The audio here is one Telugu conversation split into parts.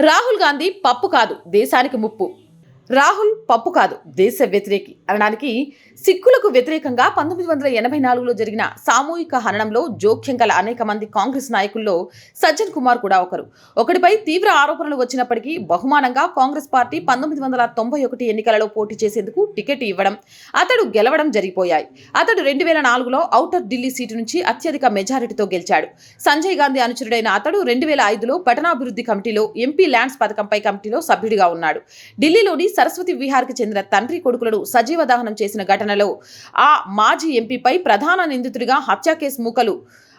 రాహుల్ గాంధీ పప్పు కాదు దేశానికి ముప్పు. రాహుల్ పప్పు కాదు దేశ వ్యతిరేకి. అనడానికి సిక్కులకు వ్యతిరేకంగా పంతొమ్మిది వందల ఎనభై నాలుగులో జరిగిన సామూహిక హననంలో జోక్యం గల అనేక మంది కాంగ్రెస్ నాయకుల్లో సజ్జన్ కుమార్ కూడా ఒకరు. ఒకటిపై తీవ్ర ఆరోపణలు వచ్చినప్పటికీ బహుమానంగా కాంగ్రెస్ పార్టీ పంతొమ్మిది వందల తొంభై ఒకటి ఎన్నికలలో పోటీ చేసేందుకు టికెట్ ఇవ్వడం అతడు గెలవడం జరిగిపోయాయి. అతడు రెండు వేల నాలుగులో ఔటర్ ఢిల్లీ సీటు నుంచి అత్యధిక మెజారిటీతో గెలిచాడు. సంజయ్ గాంధీ అనుచరుడైన అతడు రెండు వేల ఐదులో పట్టణాభివృద్ధి కమిటీలో ఎంపీ ల్యాండ్స్ పథకంపై కమిటీలో సభ్యుడిగా ఉన్నాడు. ఢిల్లీలోని సరస్వతి విహార్కి చెందిన తండ్రి కొడుకులను సజీవ దహనం చేసిన ఘటనలో ఆ మాజీ ఎంపీపై ప్రధాన నిందితుడిగా హత్య కేసు మూకలు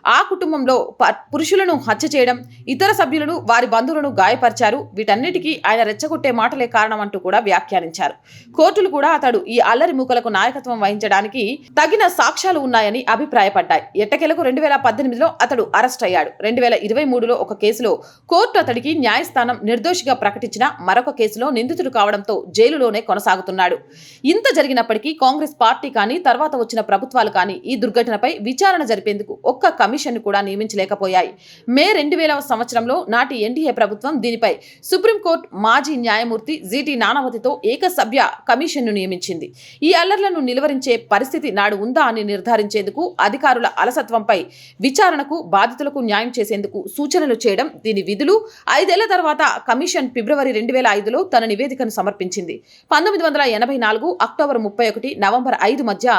ఆ కుటుంబంలో ప- పురుషులను హత్య చేయడం ఇతర సభ్యులను వారి బంధువులను గాయపరిచారు. వీటన్నిటికీ ఆయన రెచ్చగొట్టే మాటలే కారణమంటూ కూడా వ్యాఖ్యానించారు. కోర్టులు కూడా అతడు ఈ అల్లరి మూకలకు నాయకత్వం వహించడానికి తగిన సాక్ష్యాలు ఉన్నాయని అభిప్రాయపడ్డాయి. ఎట్టకేలకు రెండు వేల పద్దెనిమిదిలో అతడు అరెస్ట్ అయ్యాడు. రెండు వేల ఇరవై మూడులో ఒక కేసులో కోర్టు అతడికి న్యాయస్థానం నిర్దోషిగా ప్రకటించిన మరొక కేసులో నిందితుడు కావడంతో జైలులోనే కొనసాగుతున్నాడు. ఇంత జరిగినప్పటికీ కాంగ్రెస్ పార్టీ కానీ తర్వాత వచ్చిన ప్రభుత్వాలు కానీ ఈ దుర్ఘటనపై విచారణ జరిపేందుకు ఒక్క కమిషన్ కూడా నియమించలేకపోయాయి. మే రెండు వేల సంవత్సరంలో నాటి ఎన్డీఏ ప్రభుత్వం దీనిపై సుప్రీంకోర్టు మాజీ న్యాయమూర్తి జీటీ నానావతితో ఏకసభ్య కమిషన్ను నియమించింది. ఈ అల్లర్లను నిలువరించే పరిస్థితి నాడు ఉందా అని నిర్ధారించేందుకు అధికారుల అలసత్వంపై విచారణకు బాధితులకు న్యాయం చేసేందుకు సూచనలు చేయడం దీని విధులు ఐదేళ్ళ తర్వాత కమిషన్ ఫిబ్రవరి రెండు వేల ఐదులో తన నివేదికను సమర్పించింది. పంతొమ్మిది వందల ఎనభై నాలుగు అక్టోబర్ ముప్పై ఒకటి నవంబర్ ఐదు మధ్య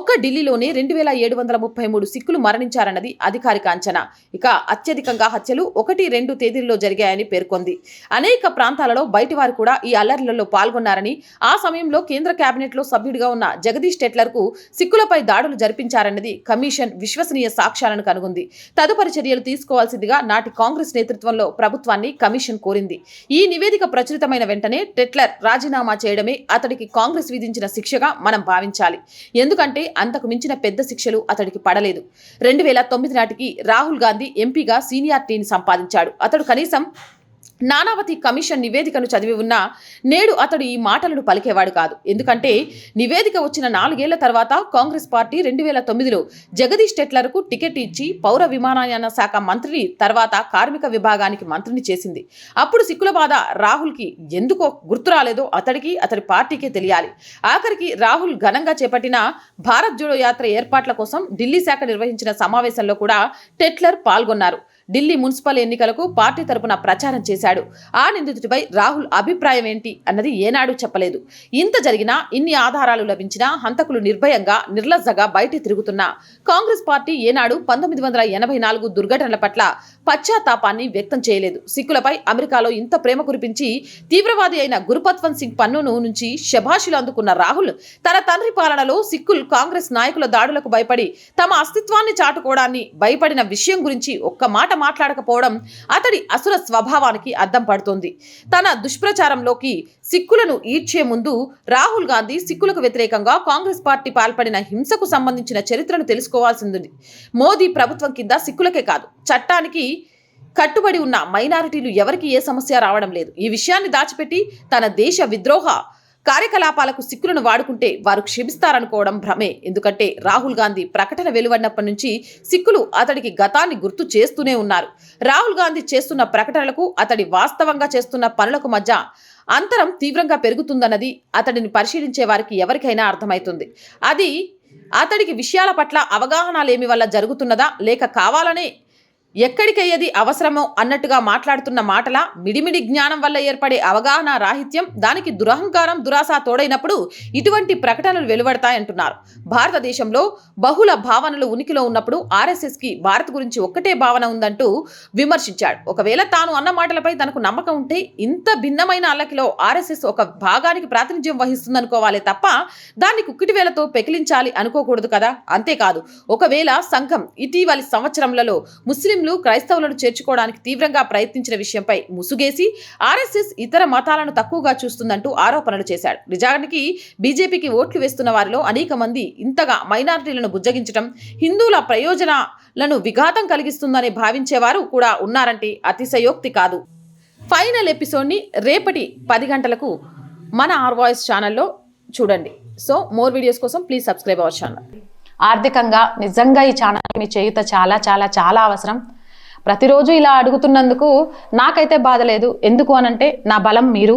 ఒక్క ఢిల్లీలోనే రెండు వేల ఏడు వందల ముప్పై మూడు సిక్కులు మరణించారన్నది అధికారిక అంచనా. ఇక అత్యధికంగా హత్యలు ఒకటి రెండు తేదీల్లో జరిగాయని పేర్కొంది. అనేక ప్రాంతాలలో బయటి వారు కూడా ఈ అల్లర్లలో పాల్గొన్నారని ఆ సమయంలో కేంద్ర కేబినెట్లో సభ్యుడిగా ఉన్న జగదీష్ టెట్లర్కు సిక్కులపై దాడులు జరిపించారన్నది కమిషన్ విశ్వసనీయ సాక్ష్యాలను కనుగొంది. తదుపరి చర్యలు తీసుకోవాల్సిందిగా నాటి కాంగ్రెస్ నేతృత్వంలో ప్రభుత్వాన్ని కమిషన్ కోరింది. ఈ నివేదిక ప్రచురితమైన వెంటనే టెట్లర్ రాజీనామా చేయడమే అతడికి కాంగ్రెస్ విధించిన శిక్షగా మనం భావించాలి. ఎందుకంటే అంతకు మించిన పెద్ద శిక్షలు అతడికి పడలేదు. రెండు వేల తొమ్మిది నాటికి రాహుల్ గాంధీ ఎంపీగా సీనియారిటీని సంపాదించాడు. అతడు కనీసం నానావతి కమిషన్ నివేదికను చదివి ఉన్నా నేడు అతడు ఈ మాటలను పలికేవాడు కాదు. ఎందుకంటే నివేదిక వచ్చిన నాలుగేళ్ళ తర్వాత కాంగ్రెస్ పార్టీ రెండు వేల తొమ్మిదిలో జగదీష్ టెట్లర్కు టికెట్ ఇచ్చి పౌర విమానయాన శాఖ మంత్రిని తర్వాత కార్మిక విభాగానికి మంత్రిని చేసింది. అప్పుడు సిక్కుల బాధ రాహుల్కి ఎందుకో గుర్తు రాలేదో అతడికి అతడి పార్టీకే తెలియాలి. ఆఖరికి రాహుల్ ఘనంగా చేపట్టిన భారత్ జోడో యాత్ర ఏర్పాట్ల కోసం ఢిల్లీ శాఖ నిర్వహించిన సమావేశంలో కూడా టెట్లర్ పాల్గొన్నారు. ఢిల్లీ మున్సిపల్ ఎన్నికలకు పార్టీ తరపున ప్రచారం చేశాడు. ఆ నిందితుడిపై రాహుల్ అభిప్రాయం ఏంటి అన్నది ఏనాడు చెప్పలేదు. ఇంత జరిగినా ఇన్ని ఆధారాలు లభించినా హంతకులు నిర్భయంగా నిర్లజ్జగా బయట తిరుగుతున్నా. కాంగ్రెస్ పార్టీ ఏనాడు పంతొమ్మిది వందల ఎనభై నాలుగు దుర్ఘటనల పట్ల పశ్చాత్తాపాన్ని వ్యక్తం చేయలేదు. సిక్కులపై అమెరికాలో ఇంత ప్రేమ కురిపించి తీవ్రవాది అయిన గురుపత్వంత్ సింగ్ పన్నును నుంచి శభాషులు అందుకున్న రాహుల్ తన తండ్రి పాలనలో సిక్కులు కాంగ్రెస్ నాయకుల దాడులకు భయపడి తమ అస్తిత్వాన్ని చాటుకోవడాన్ని భయపడిన విషయం గురించి ఒక్క మాట మాట్లాడకపోవడం అతడి అసుర స్వభావానికి అద్దం పడుతోంది. తన దుష్ప్రచారంలోకి సిక్కులను ఈడ్చే ముందు రాహుల్ గాంధీ సిక్కులకు వ్యతిరేకంగా కాంగ్రెస్ పార్టీ పాల్పడిన హింసకు సంబంధించిన చరిత్రను తెలుసుకోవాల్సింది మోదీ ప్రభుత్వం కింద సిక్కులకే కాదు చట్టానికి కట్టుబడి ఉన్న మైనారిటీలు ఎవరికి ఏ సమస్య రావడం లేదు. ఈ విషయాన్ని దాచిపెట్టి తన దేశ విద్రోహ కార్యకలాపాలకు సిక్కులను వాడుకుంటే వారు క్షమిస్తారనుకోవడం భ్రమే. ఎందుకంటే రాహుల్ గాంధీ ప్రకటన వెలువడినప్పటి నుంచి సిక్కులు అతడికి గతాన్ని గుర్తు చేస్తూనే ఉన్నారు. రాహుల్ గాంధీ చేస్తున్న ప్రకటనలకు అతడి వాస్తవంగా చేస్తున్న పనులకు మధ్య అంతరం తీవ్రంగా పెరుగుతుందన్నది అతడిని పరిశీలించే వారికి ఎవరికైనా అర్థమవుతుంది అది అతడికి విషయాల పట్ల అవగాహన లేమి వల్ల జరుగుతున్నదా లేక కావాలనే ఎక్కడికయ్యేది అవసరమో అన్నట్టుగా మాట్లాడుతున్న మాటల మిడిమిడి జ్ఞానం వల్ల ఏర్పడే అవగాహన రాహిత్యం దానికి దురహంకారం దురాశ తోడైనప్పుడు ఇటువంటి ప్రకటనలు వెలువడతాయంటున్నారు. భారతదేశంలో బహుళ భావనలు ఉనికిలో ఉన్నప్పుడు ఆర్ఎస్ఎస్కి భారత్ గురించి ఒక్కటే భావన ఉందంటూ విమర్శించాడు. ఒకవేళ తాను అన్న మాటలపై తనకు నమ్మకం ఉంటే ఇంత భిన్నమైన అల్లకిలో ఆర్ఎస్ఎస్ ఒక భాగానికి ప్రాతినిధ్యం వహిస్తుందనుకోవాలి తప్ప దాన్ని కుక్కిటి వేలతో పెకిలించాలి అనుకోకూడదు కదా? అంతేకాదు ఒకవేళ సంఘం ఇటీవలి సంవత్సరంలో ముస్లింలు క్రైస్తవులను చేర్చుకోవడానికి తీవ్రంగా ప్రయత్నించిన విషయంపై ముసుగేసి ఆర్ఎస్ఎస్ ఇతర మతాలను తక్కువగా చూస్తుందంటూ ఆరోపణలు చేశాడు. నిజానికి బీజేపీకి ఓట్లు వేస్తున్న వారిలో అనేక మంది ఇంతగా మైనారిటీలను బుజ్జగించడం హిందువుల ప్రయోజనాలను విఘాతం కలిగిస్తుందని భావించేవారు కూడా ఉన్నారంటే అతిశయోక్తి కాదు. ఫైనల్ ఎపిసోడ్ని రేపటి పది గంటలకు మన ఆర్ వాయిస్ ఛానల్లో చూడండి. సో మోర్ వీడియోస్ కోసం ప్లీజ్ సబ్స్క్రైబ్ అవర్ ఛానల్. ఆర్థికంగా నిజంగా ఈ ఛానల్ మీ చేయుత చాలా చాలా చాలా అవసరం. ప్రతిరోజు ఇలా అడుగుతున్నందుకు నాకైతే బాధ లేదు. ఎందుకు అనంటే నా బలం మీరు.